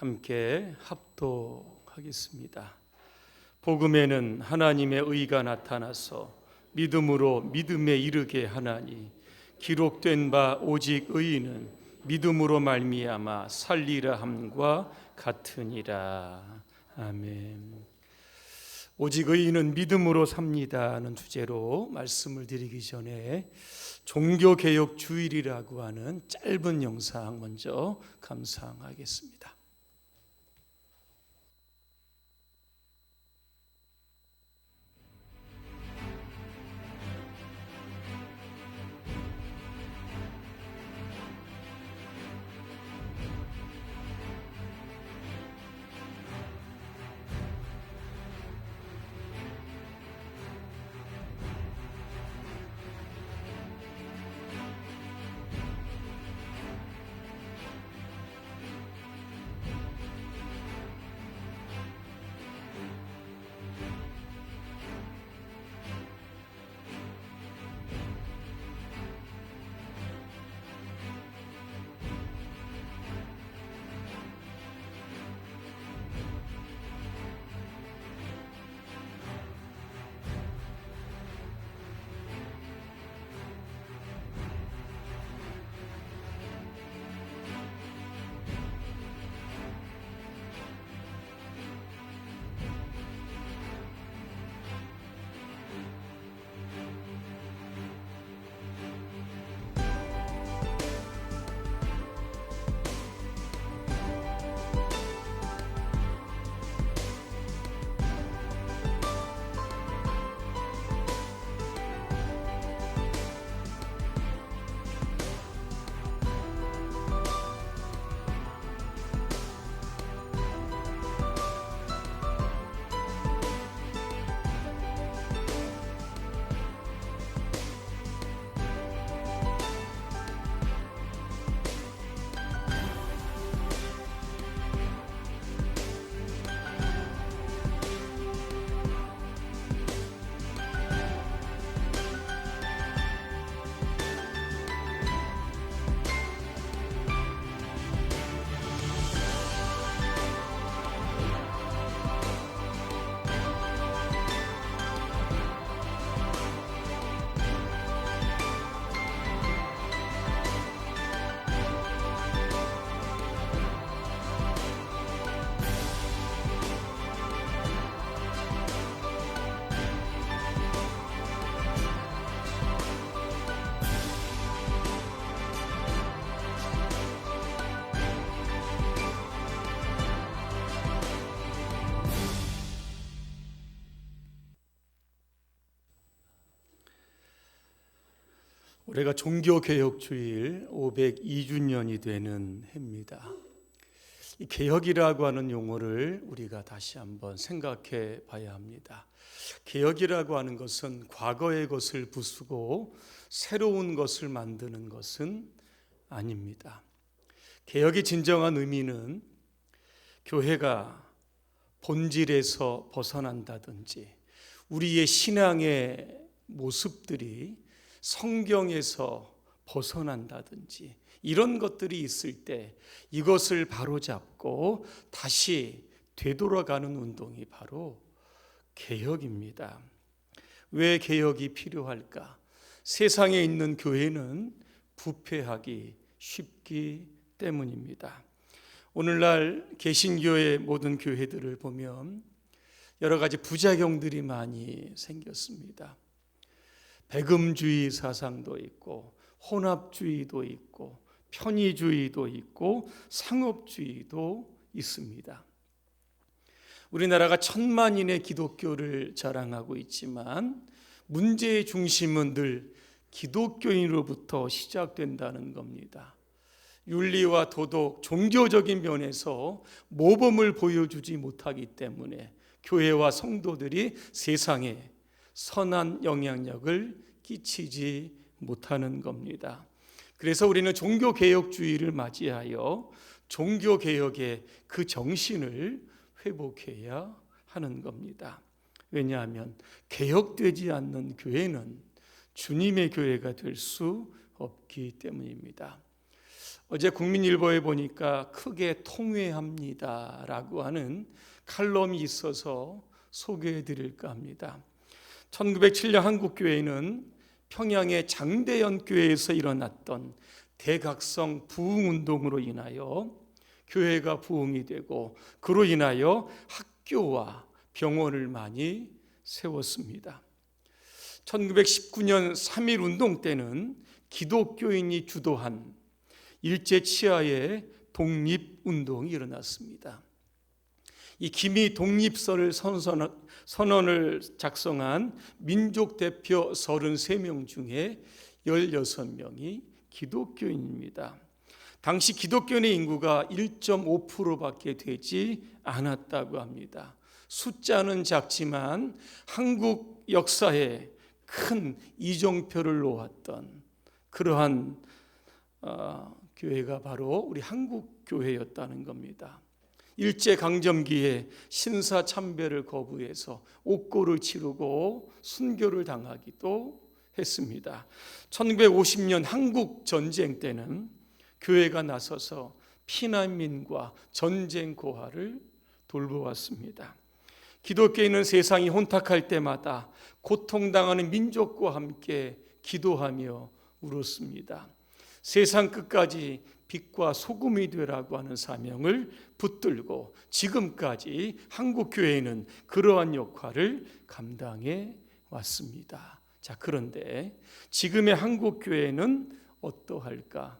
함께 합독하겠습니다. 복음에는 하나님의 의가 나타나서 믿음으로 믿음에 이르게 하나니 기록된 바 오직 의인은 믿음으로 말미암아 살리라 함과 같으니라. 아멘. 오직 의인은 믿음으로 삽니다는 주제로 말씀을 드리기 전에 종교 개혁 주일이라고 하는 짧은 영상 먼저 감상하겠습니다. 올해가 종교개혁주일 502주년이 되는 해입니다. 이 개혁이라고 하는 용어를 우리가 다시 한번 생각해 봐야 합니다. 개혁이라고 하는 것은 과거의 것을 부수고 새로운 것을 만드는 것은 아닙니다. 개혁의 진정한 의미는 교회가 본질에서 벗어난다든지 우리의 신앙의 모습들이 성경에서 벗어난다든지 이런 것들이 있을 때 이것을 바로잡고 다시 되돌아가는 운동이 바로 개혁입니다. 왜 개혁이 필요할까? 세상에 있는 교회는 부패하기 쉽기 때문입니다. 오늘날 개신교의 모든 교회들을 보면 여러 가지 부작용들이 많이 생겼습니다. 배금주의 사상도 있고 혼합주의도 있고 편의주의도 있고 상업주의도 있습니다. 우리나라가 천만인의 기독교를 자랑하고 있지만 문제의 중심은 늘 기독교인으로부터 시작된다는 겁니다. 윤리와 도덕, 종교적인 면에서 모범을 보여주지 못하기 때문에 교회와 성도들이 세상에 선한 영향력을 끼치지 못하는 겁니다. 그래서 우리는 종교개혁주의를 맞이하여 종교개혁의 그 정신을 회복해야 하는 겁니다. 왜냐하면 개혁되지 않는 교회는 주님의 교회가 될 수 없기 때문입니다. 어제 국민일보에 보니까 크게 통회합니다라고 하는 칼럼이 있어서 소개해 드릴까 합니다. 1907년 한국교회는 평양의 장대연 교회에서 일어났던 대각성 부흥 운동으로 인하여 교회가 부흥이 되고 그로 인하여 학교와 병원을 많이 세웠습니다. 1919년 3.1 운동 때는 기독교인이 주도한 일제 치하의 독립 운동이 일어났습니다. 이 기미 독립서를 선언을 작성한 민족 대표 33명 중에 16명이 기독교인입니다. 당시 기독교인의 인구가 1.5%밖에 되지 않았다고 합니다. 숫자는 작지만 한국 역사에 큰 이정표를 놓았던 그러한 어, 교회가 바로 우리 한국 교회였다는 겁니다. 일제 강점기에 신사 참배를 거부해서 옥고를 치르고 순교를 당하기도 했습니다. 1950년 한국 전쟁 때는 교회가 나서서 피난민과 전쟁 고아를 돌보았습니다. 기독교인은 세상이 혼탁할 때마다 고통당하는 민족과 함께 기도하며 울었습니다. 세상 끝까지 빛과 소금이 되라고 하는 사명을 붙들고 지금까지 한국 교회는 그러한 역할을 감당해 왔습니다. 자, 그런데 지금의 한국 교회는 어떠할까?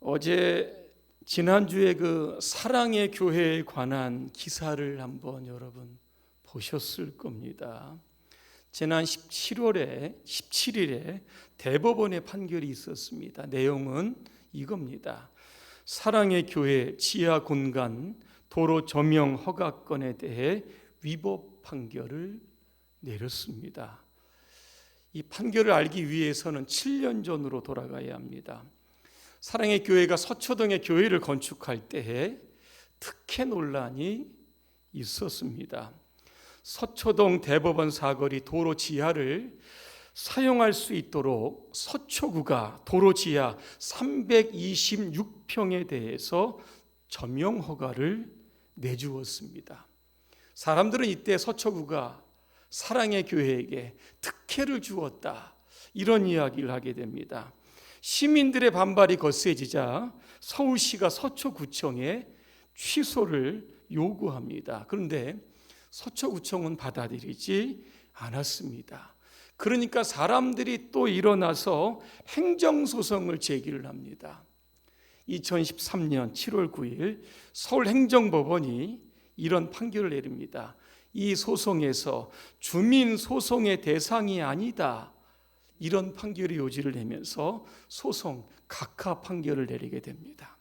어제 지난주에 그 사랑의 교회에 관한 기사를 한번 여러분 보셨을 겁니다. 지난 17월에 17일에 대법원의 판결이 있었습니다. 내용은 이겁니다. 사랑의 교회 지하 공간 도로 조명 허가권에 대해 위법 판결을 내렸습니다. 이 판결을 알기 위해서는 7년 전으로 돌아가야 합니다. 사랑의 교회가 서초동에 교회를 건축할 때에 특혜 논란이 있었습니다. 서초동 대법원 사거리 도로 지하를 사용할 수 있도록 서초구가 도로 지하 326평에 대해서 점용 허가를 내주었습니다. 사람들은 이때 서초구가 사랑의 교회에게 특혜를 주었다. 이런 이야기를 하게 됩니다. 시민들의 반발이 거세지자 서울시가 서초구청에 취소를 요구합니다. 그런데 서초구청은 받아들이지 않았습니다. 그러니까 사람들이 또 일어나서 행정소송을 제기를 합니다. 2013년 7월 9일 서울행정법원이 이런 판결을 내립니다. 이 소송에서 주민 소송의 대상이 아니다. 이런 판결의 요지를 내면서 소송 각하 판결을 내리게 됩니다.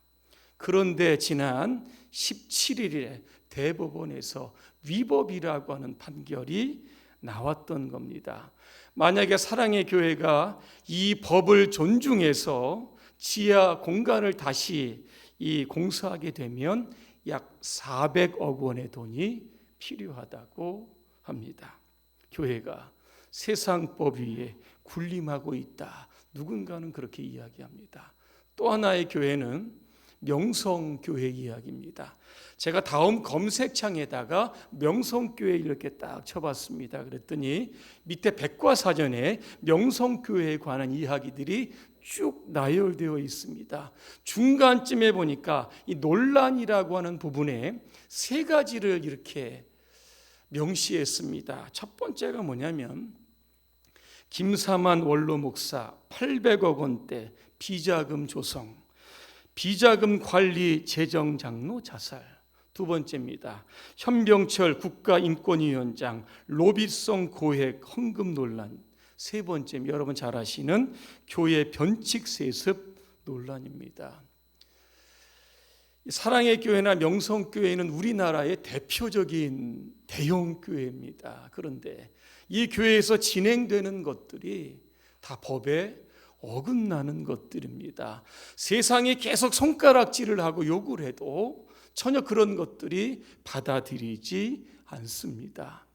그런데 지난 17일에 대법원에서 위법이라고 하는 판결이 나왔던 겁니다. 만약에 사랑의 교회가 이 법을 존중해서 지하 공간을 다시 이 공사하게 되면 약 400억 원의 돈이 필요하다고 합니다. 교회가 세상법 위에 군림하고 있다. 누군가는 그렇게 이야기합니다. 또 하나의 교회는 명성교회 이야기입니다. 제가 다음 검색창에다가 명성교회 이렇게 딱 쳐봤습니다. 그랬더니 밑에 백과사전에 명성교회에 관한 이야기들이 쭉 나열되어 있습니다. 중간쯤에 보니까 이 논란이라고 하는 부분에 세 가지를 이렇게 명시했습니다. 첫 번째가 뭐냐면 김사만 원로 목사 800억 원대 비자금 조성, 비자금 관리 재정 장로 자살. 두 번째입니다. 현병철 국가인권위원장 로비성 고액 헌금 논란. 세 번째 여러분 잘 아시는 교회 변칙 세습 논란입니다. 사랑의 교회나 명성 교회는 우리나라의 대표적인 대형 교회입니다. 그런데 이 교회에서 진행되는 것들이 다 법에 어긋나는 것들입니다. 세상에 계속 손가락질을 하고 욕을 해도 전혀 그런 것들이 받아들이지 않습니다.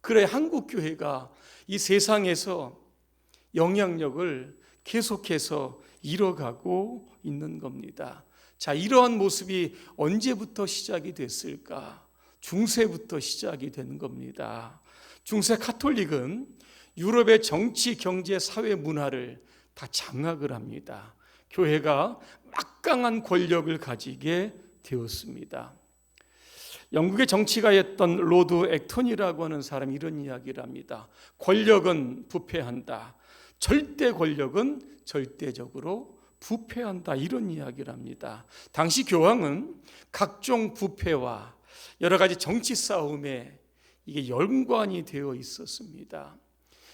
그래 한국 교회가 이 세상에서 영향력을 계속해서 잃어가고 있는 겁니다. 자, 이러한 모습이 언제부터 시작이 됐을까? 중세부터 시작이 된 겁니다. 중세 카톨릭은 유럽의 정치, 경제, 사회 문화를 다 장악을 합니다. 교회가 막강한 권력을 가지게 되었습니다. 영국의 정치가였던 로드 액턴이라고 하는 사람이 이런 이야기를 합니다. 권력은 부패한다. 절대 권력은 절대적으로 부패한다. 이런 이야기를 합니다. 당시 교황은 각종 부패와 여러 가지 정치 싸움에 이게 연관이 되어 있었습니다.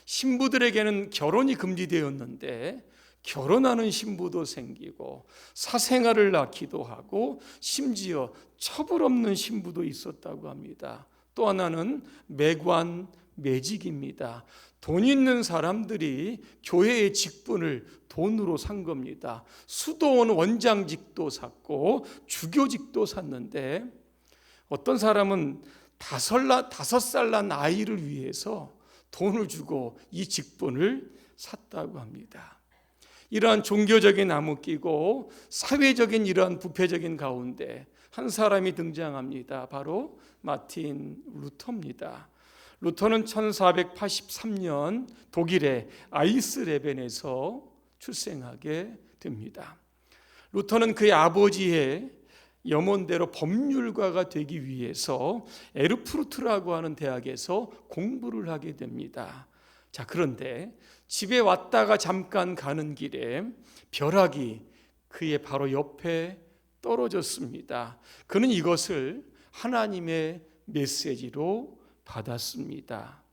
신부들에게는 결혼이 금지되었는데 결혼하는 신부도 생기고 사생아를 낳기도 하고 심지어 처벌 없는 신부도 있었다고 합니다. 또 하나는 매관 매직입니다. 돈 있는 사람들이 교회의 직분을 돈으로 산 겁니다. 수도원 원장직도 샀고 주교직도 샀는데 어떤 사람은 다섯 살 난 아이를 위해서 돈을 주고 이 직분을 샀다고 합니다. 이러한 종교적인 나무끼고 사회적인 이러한 부패적인 가운데 한 사람이 등장합니다. 바로 마틴 루터입니다. 루터는 1483년 독일의 아이스레벤에서 출생하게 됩니다. 루터는 그의 아버지의 염원대로 법률가가 되기 위해서 에르푸르트라고 하는 대학에서 공부를 하게 됩니다. 자, 그런데 집에 왔다가 잠깐 가는 길에 벼락이 그의 바로 옆에 떨어졌습니다. 그는 이것을 하나님의 메시지로 받았습니다.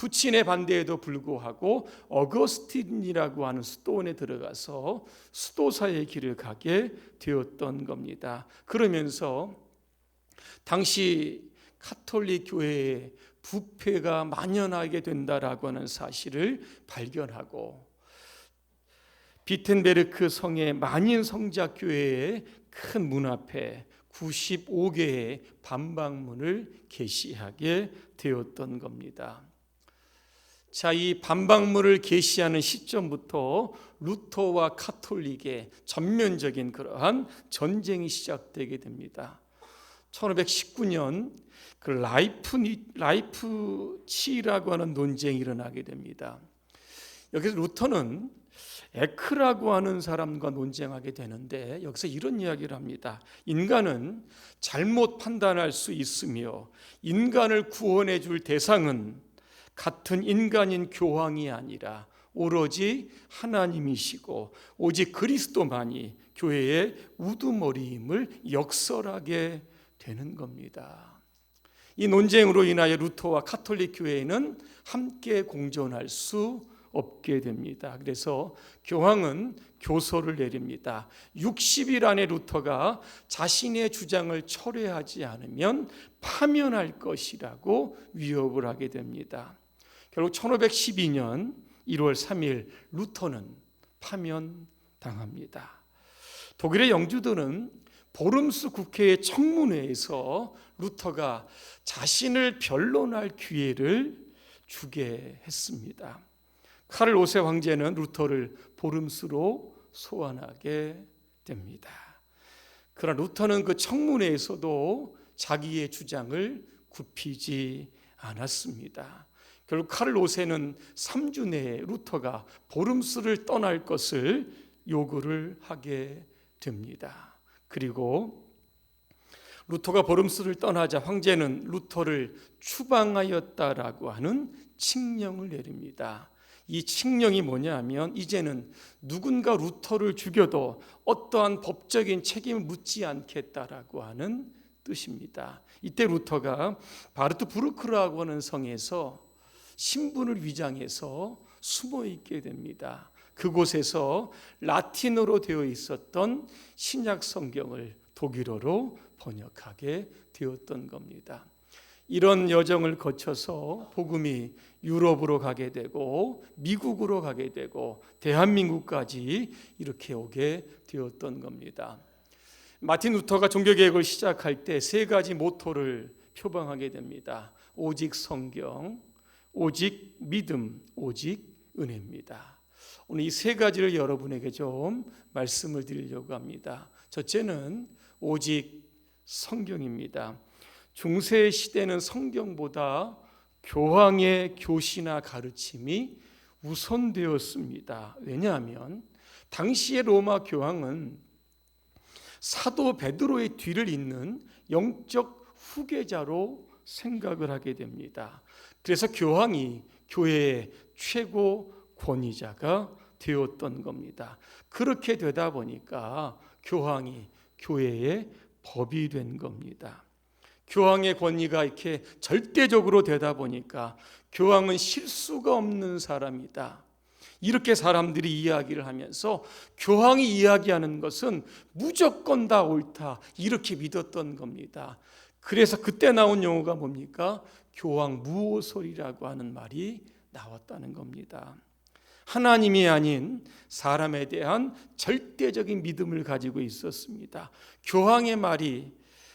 부친의 반대에도 불구하고 어거스틴이라고 하는 수도원에 들어가서 수도사의 길을 가게 되었던 겁니다. 그러면서 당시 카톨릭 교회에 부패가 만연하게 된다라고 하는 사실을 발견하고 비텐베르크 성의 만인 성작 교회의 큰 문 앞에 95개의 반박문을 게시하게 되었던 겁니다. 자, 이 반박문을 게시하는 시점부터 루터와 카톨릭의 전면적인 그러한 전쟁이 시작되게 됩니다. 1519년 그 라이프 라이프 치라고 하는 논쟁이 일어나게 됩니다. 여기서 루터는 에크라고 하는 사람과 논쟁하게 되는데 여기서 이런 이야기를 합니다. 인간은 잘못 판단할 수 있으며 인간을 구원해 줄 대상은 같은 인간인 교황이 아니라 오로지 하나님이시고 오직 그리스도만이 교회의 우두머리임을 역설하게 되는 겁니다. 이 논쟁으로 인하여 루터와 카톨릭 교회는 함께 공존할 수 없게 됩니다. 그래서 교황은 교서를 내립니다. 60일 안에 루터가 자신의 주장을 철회하지 않으면 파면할 것이라고 위협을 하게 됩니다. 결국 1512년 1월 3일 루터는 파면당합니다. 독일의 영주들은 보름스 국회의 청문회에서 루터가 자신을 변론할 기회를 주게 했습니다. 카를 오세 황제는 루터를 보름스로 소환하게 됩니다. 그러나 루터는 그 청문회에서도 자기의 주장을 굽히지 않았습니다. 결국 오세는 3주 내에 루터가 보름스를 떠날 것을 요구를 하게 됩니다. 그리고 루터가 보름스를 떠나자 황제는 루터를 추방하였다라고 하는 칙령을 내립니다. 이 칙령이 뭐냐면 이제는 누군가 루터를 죽여도 어떠한 법적인 책임을 묻지 않겠다라고 하는 뜻입니다. 이때 루터가 바르트 부르크라고 하는 성에서 신분을 위장해서 숨어 있게 됩니다. 그곳에서 라틴어로 되어 있었던 신약 성경을 독일어로 번역하게 되었던 겁니다. 이런 여정을 거쳐서 복음이 유럽으로 가게 되고 미국으로 가게 되고 대한민국까지 이렇게 오게 되었던 겁니다. 마틴 루터가 종교 개혁을 시작할 때 세 가지 모토를 표방하게 됩니다. 오직 성경, 오직 믿음, 오직 은혜입니다. 오늘 이 세 가지를 여러분에게 좀 말씀을 드리려고 합니다. 첫째는 오직 성경입니다. 중세 시대는 성경보다 교황의 교시나 가르침이 우선되었습니다. 왜냐하면 당시의 로마 교황은 사도 베드로의 뒤를 잇는 영적 후계자로 생각을 하게 됩니다. 그래서 교황이 교회의 최고 권위자가 되었던 겁니다. 그렇게 되다 보니까 교황이 교회의 법이 된 겁니다. 교황의 권위가 이렇게 절대적으로 되다 보니까 교황은 실수가 없는 사람이다. 이렇게 사람들이 이야기를 하면서 교황이 이야기하는 것은 무조건 다 옳다. 이렇게 믿었던 겁니다. 그래서 그때 나온 용어가 뭡니까? 교황 무오솔이라고 하는 말이 나왔다는 겁니다. 하나님이 아닌 사람에 대한 절대적인 믿음을 가지고 있었습니다. 교황의 말이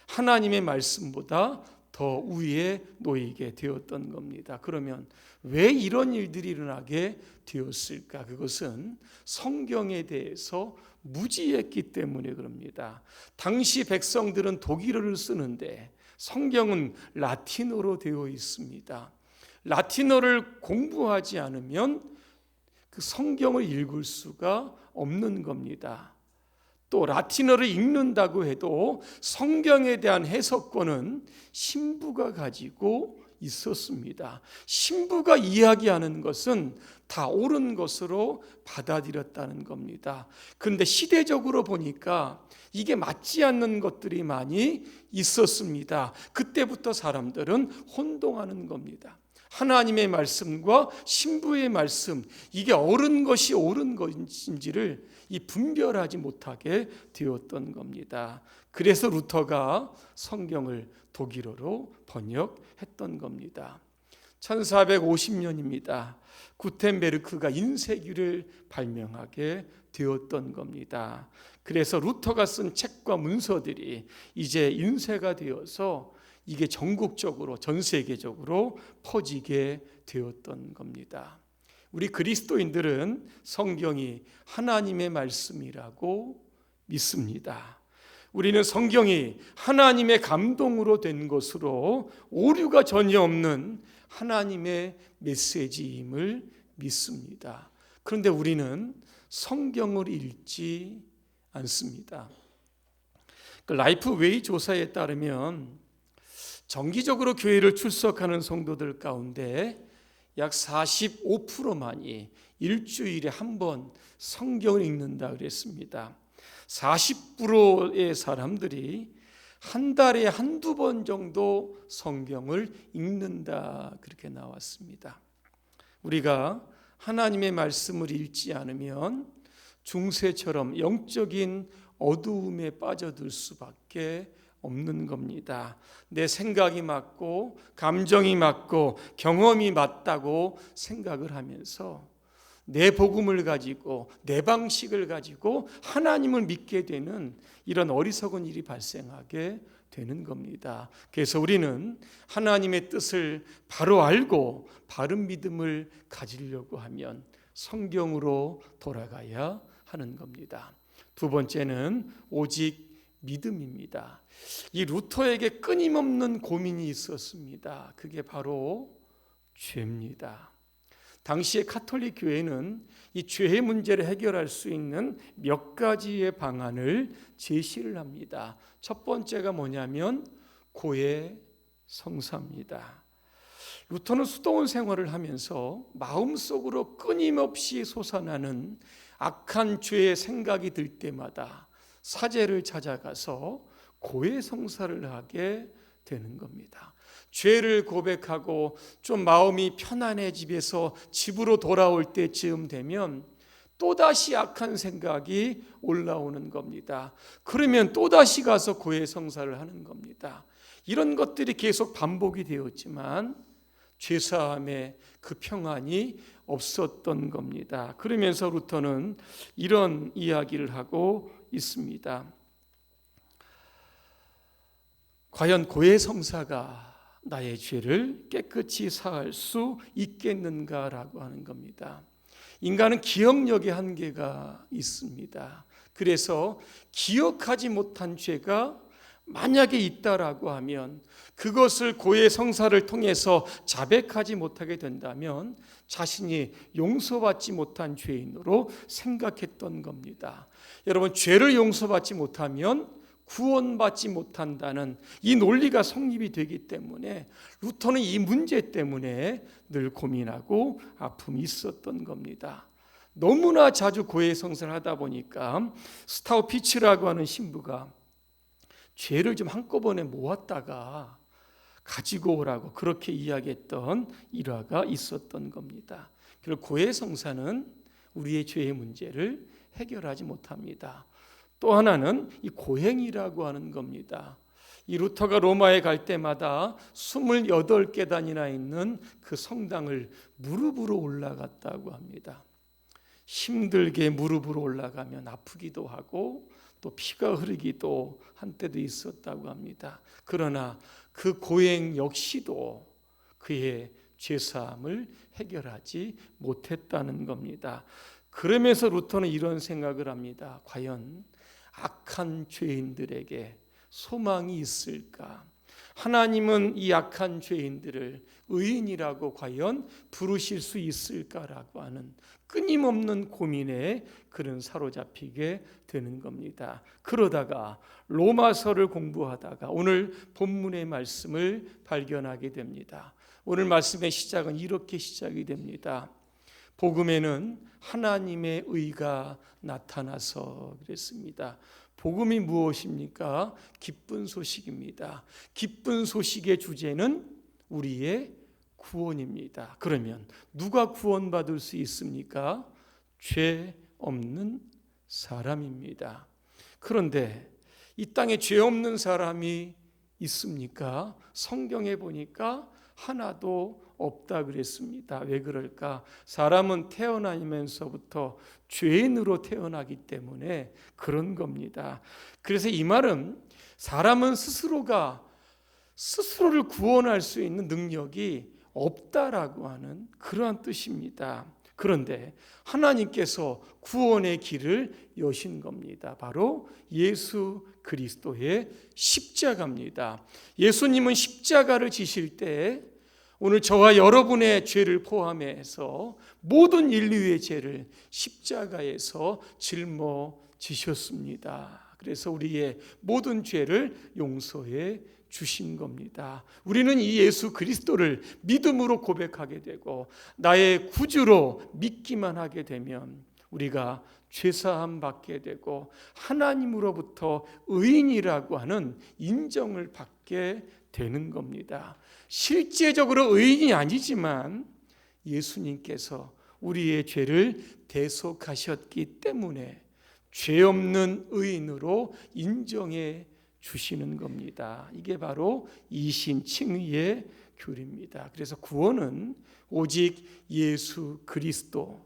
하나님의 말씀보다 더 위에 놓이게 되었던 겁니다. 그러면 왜 이런 일들이 일어나게 되었을까? 그것은 성경에 대해서 무지했기 때문에 그럽니다. 당시 백성들은 독일어를 쓰는데 성경은 라틴어로 되어 있습니다. 라틴어를 공부하지 않으면 그 성경을 읽을 수가 없는 겁니다. 또 라틴어를 읽는다고 해도 성경에 대한 해석권은 신부가 가지고 있었습니다. 신부가 이야기하는 것은 다 옳은 것으로 받아들였다는 겁니다. 그런데 시대적으로 보니까 이게 맞지 않는 것들이 많이 있었습니다. 그때부터 사람들은 혼동하는 겁니다. 하나님의 말씀과 신부의 말씀, 이게 옳은 것이 옳은 것인지를 이 분별하지 못하게 되었던 겁니다. 그래서 루터가 성경을 독일어로 번역했던 겁니다. 1450년입니다. 구텐베르크가 인쇄기를 발명하게 되었던 겁니다. 그래서 루터가 쓴 책과 문서들이 이제 인쇄가 되어서 이게 전국적으로 전 세계적으로 퍼지게 되었던 겁니다. 우리 그리스도인들은 성경이 하나님의 말씀이라고 믿습니다. 우리는 성경이 하나님의 감동으로 된 것으로 오류가 전혀 없는 하나님의 메시지임을 믿습니다. 그런데 우리는 성경을 읽지 않습니다. 그 라이프 웨이 조사에 따르면 정기적으로 교회를 출석하는 성도들 가운데 약 45%만이 일주일에 한 번 성경을 읽는다 그랬습니다. 40%의 사람들이 한 달에 한두 번 정도 성경을 읽는다 그렇게 나왔습니다. 우리가 하나님의 말씀을 읽지 않으면 중세처럼 영적인 어두움에 빠져들 수밖에 없는 겁니다. 내 생각이 맞고 감정이 맞고 경험이 맞다고 생각을 하면서 내 복음을 가지고 내 방식을 가지고 하나님을 믿게 되는 이런 어리석은 일이 발생하게 되는 겁니다. 그래서 우리는 하나님의 뜻을 바로 알고 바른 믿음을 가지려고 하면 성경으로 돌아가야 하는 겁니다. 두 번째는 오직 믿음입니다. 이 루터에게 끊임없는 고민이 있었습니다. 그게 바로 죄입니다. 당시의 카톨릭 교회는 이 죄의 문제를 해결할 수 있는 몇 가지의 방안을 제시를 합니다. 첫 번째가 뭐냐면 고해 성사입니다. 루터는 수도원 생활을 하면서 마음속으로 끊임없이 솟아나는 악한 죄의 생각이 들 때마다 사제를 찾아가서 고해 성사를 하게 되는 겁니다. 죄를 고백하고 좀 마음이 편안해 집에서 집으로 돌아올 때쯤 되면 또다시 악한 생각이 올라오는 겁니다. 그러면 또다시 가서 고해 성사를 하는 겁니다. 이런 것들이 계속 반복이 되었지만 죄사함의 그 평안이 없었던 겁니다. 그러면서 루터는 이런 이야기를 하고 있습니다. 과연 고해 성사가 나의 죄를 깨끗이 사할 수 있겠는가라고 하는 겁니다. 인간은 기억력의 한계가 있습니다. 그래서 기억하지 못한 죄가 만약에 있다라고 하면 그것을 고해 성사를 통해서 자백하지 못하게 된다면 자신이 용서받지 못한 죄인으로 생각했던 겁니다. 여러분 죄를 용서받지 못하면 구원받지 못한다는 이 논리가 성립이 되기 때문에 루터는 이 문제 때문에 늘 고민하고 아픔이 있었던 겁니다. 너무나 자주 고해 성사를 하다 보니까 스타우피츠라고 하는 신부가 죄를 좀 한꺼번에 모았다가 가지고 오라고 그렇게 이야기했던 일화가 있었던 겁니다. 그리고 고해 성사는 우리의 죄의 문제를 해결하지 못합니다. 또 하나는 이 고행이라고 하는 겁니다. 이 루터가 로마에 갈 때마다 28계단이나 있는 그 성당을 무릎으로 올라갔다고 합니다. 힘들게 무릎으로 올라가면 아프기도 하고 또 피가 흐르기도 한때도 있었다고 합니다. 그러나 그 고행 역시도 그의 죄사함을 해결하지 못했다는 겁니다. 그러면서 루터는 이런 생각을 합니다. 과연 악한 죄인들에게 소망이 있을까? 하나님은 이 악한 죄인들을 의인이라고 과연 부르실 수 있을까라고 하는 끊임없는 고민에 그는 사로잡히게 되는 겁니다. 그러다가 로마서를 공부하다가 오늘 본문의 말씀을 발견하게 됩니다. 오늘 말씀의 시작은 이렇게 시작이 됩니다. 복음에는 하나님의 의가 나타나서 그랬습니다. 복음이 무엇입니까? 기쁜 소식입니다. 기쁜 소식의 주제는 우리의 구원입니다. 그러면 누가 구원받을 수 있습니까? 죄 없는 사람입니다. 그런데 이 땅에 죄 없는 사람이 있습니까? 성경에 보니까 하나도 없다 그랬습니다. 왜 그럴까? 사람은 태어나면서부터 죄인으로 태어나기 때문에 그런 겁니다. 그래서 이 말은 사람은 스스로가 스스로를 구원할 수 있는 능력이 없다라고 하는 그러한 뜻입니다. 그런데 하나님께서 구원의 길을 여신 겁니다. 바로 예수 그리스도의 십자가입니다. 예수님은 십자가를 지실 때 오늘 저와 여러분의 죄를 포함해서 모든 인류의 죄를 십자가에서 짊어 지셨습니다. 그래서 우리의 모든 죄를 용서해 주신 겁니다. 우리는 이 예수 그리스도를 믿음으로 고백하게 되고 나의 구주로 믿기만 하게 되면 우리가 죄사함 받게 되고 하나님으로부터 의인이라고 하는 인정을 받게 되는 겁니다. 실제적으로 의인이 아니지만 예수님께서 우리의 죄를 대속하셨기 때문에 죄 없는 의인으로 인정해 주시는 겁니다. 이게 바로 이신칭의의 교리입니다. 그래서 구원은 오직 예수 그리스도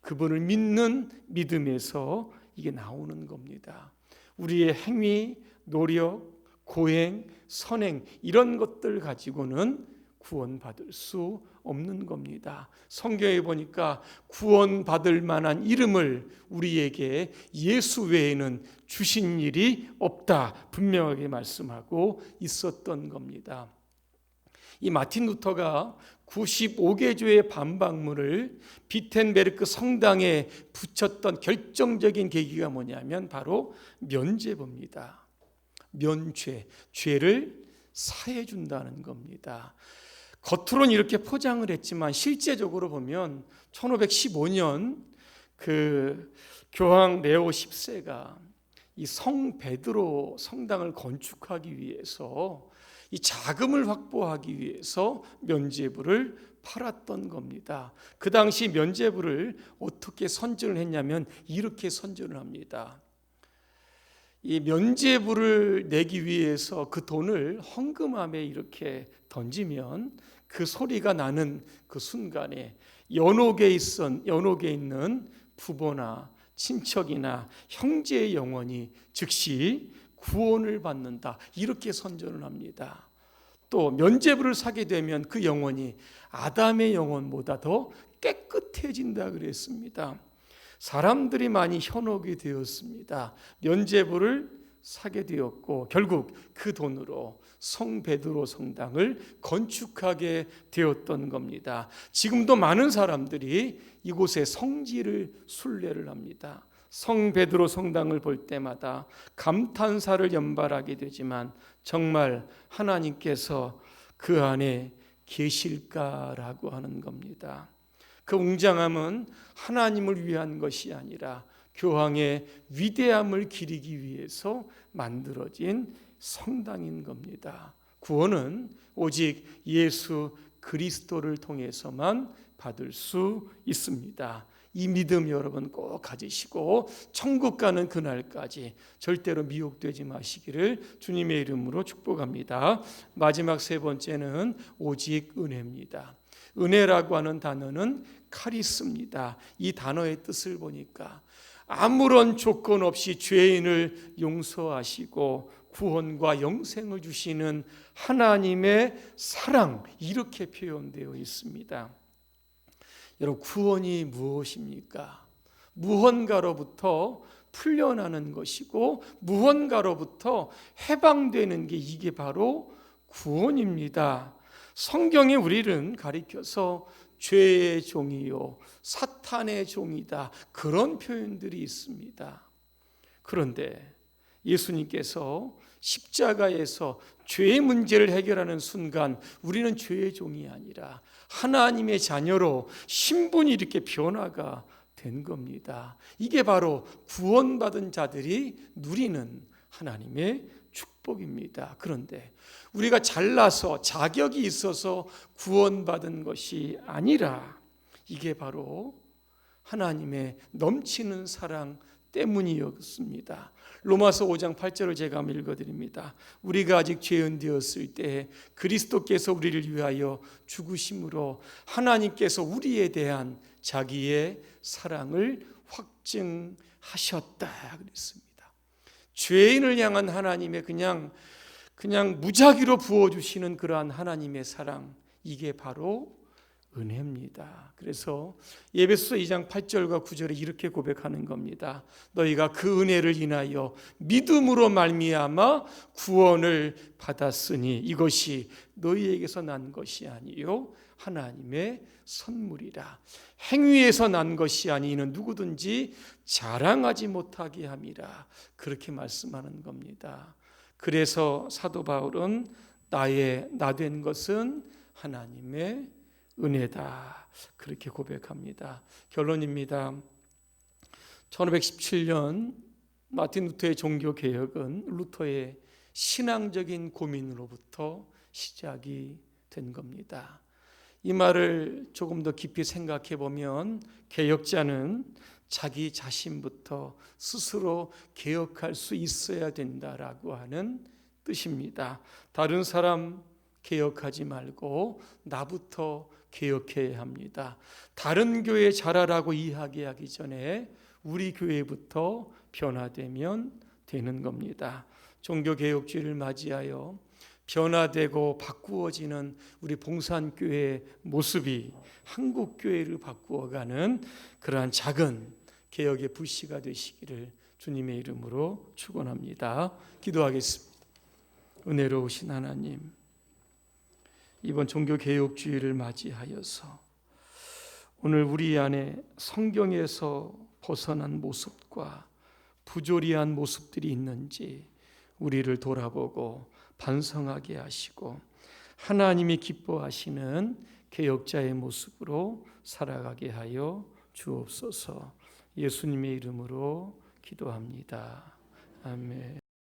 그분을 믿는 믿음에서 이게 나오는 겁니다. 우리의 행위, 노력, 고행, 선행 이런 것들 가지고는 구원받을 수 없는 겁니다. 성경에 보니까 구원받을 만한 이름을 우리에게 예수 외에는 주신 일이 없다. 분명하게 말씀하고 있었던 겁니다. 이 마틴 루터가 95개 조의 반박문을 비텐베르크 성당에 붙였던 결정적인 계기가 뭐냐면 바로 면죄부입니다. 면죄, 죄를 사해 준다는 겁니다. 겉으로는 이렇게 포장을 했지만 실제적으로 보면 1515년 그 교황 레오 10세가 이 성 베드로 성당을 건축하기 위해서 이 자금을 확보하기 위해서 면죄부를 팔았던 겁니다. 그 당시 면죄부를 어떻게 선전을 했냐면 이렇게 선전을 합니다. 이 면죄부를 내기 위해서 그 돈을 헌금함에 이렇게 던지면 그 소리가 나는 그 순간에 연옥에 있은 연옥에 있는 부모나 친척이나 형제의 영혼이 즉시 구원을 받는다. 이렇게 선전을 합니다. 또 면죄부를 사게 되면 그 영혼이 아담의 영혼보다 더 깨끗해진다 그랬습니다. 사람들이 많이 현혹이 되었습니다. 면제부를 사게 되었고 결국 그 돈으로 성 베드로 성당을 건축하게 되었던 겁니다. 지금도 많은 사람들이 이곳에 성지를 순례를 합니다. 성 베드로 성당을 볼 때마다 감탄사를 연발하게 되지만 정말 하나님께서 그 안에 계실까라고 하는 겁니다. 그 웅장함은 하나님을 위한 것이 아니라 교황의 위대함을 기리기 위해서 만들어진 성당인 겁니다. 구원은 오직 예수 그리스도를 통해서만 받을 수 있습니다. 이 믿음 여러분 꼭 가지시고 천국 가는 그날까지 절대로 미혹되지 마시기를 주님의 이름으로 축복합니다. 마지막 세 번째는 오직 은혜입니다. 은혜라고 하는 단어는 카리스입니다. 이 단어의 뜻을 보니까 아무런 조건 없이 죄인을 용서하시고 구원과 영생을 주시는 하나님의 사랑 이렇게 표현되어 있습니다. 여러분 구원이 무엇입니까? 무언가로부터 풀려나는 것이고 무언가로부터 해방되는 게 이게 바로 구원입니다. 성경이 우리를 가리켜서 죄의 종이요 사탄의 종이다 그런 표현들이 있습니다. 그런데 예수님께서 십자가에서 죄의 문제를 해결하는 순간 우리는 죄의 종이 아니라 하나님의 자녀로 신분이 이렇게 변화가 된 겁니다. 이게 바로 구원받은 자들이 누리는 하나님의 축복입니다. 그런데 우리가 잘나서 자격이 있어서 구원받은 것이 아니라 이게 바로 하나님의 넘치는 사랑 때문이었습니다. 로마서 5장 8절을 제가 한번 읽어드립니다. 우리가 아직 죄인 되었을 때 그리스도께서 우리를 위하여 죽으심으로 하나님께서 우리에 대한 자기의 사랑을 확증하셨다 그랬습니다. 죄인을 향한 하나님의 그냥 그냥 무작위로 부어 주시는 그러한 하나님의 사랑 이게 바로 은혜입니다. 그래서 예배소 2장 8절과 9절에 이렇게 고백하는 겁니다. 너희가 그 은혜를 인하여 믿음으로 말미암아 구원을 받았으니 이것이 너희에게서 난 것이 아니요 하나님의 선물이라. 행위에서 난 것이 아니는 누구든지 자랑하지 못하게 함이라. 그렇게 말씀하는 겁니다. 그래서 사도 바울은 나의 나 된 것은 하나님의 은혜다. 그렇게 고백합니다. 결론입니다. 1517년 마틴 루터의 종교 개혁은 루터의 신앙적인 고민으로부터 시작이 된 겁니다. 이 말을 조금 더 깊이 생각해 보면 개혁자는 자기 자신부터 스스로 개혁할 수 있어야 된다라고 하는 뜻입니다. 다른 사람 개혁하지 말고 나부터 개혁해야 합니다. 다른 교회 잘하라고 이야기하기 전에 우리 교회부터 변화되면 되는 겁니다. 종교 개혁주의를 맞이하여 변화되고 바꾸어지는 우리 봉산교회의 모습이 한국 교회를 바꾸어가는 그러한 작은 개혁의 불씨가 되시기를 주님의 이름으로 축원합니다. 기도하겠습니다. 은혜로우신 하나님 이번 종교 개혁주의를 맞이하여서 오늘 우리 안에 성경에서 벗어난 모습과 부조리한 모습들이 있는지 우리를 돌아보고 반성하게 하시고 하나님이 기뻐하시는 개혁자의 모습으로 살아가게 하여 주옵소서 예수님의 이름으로 기도합니다. 아멘.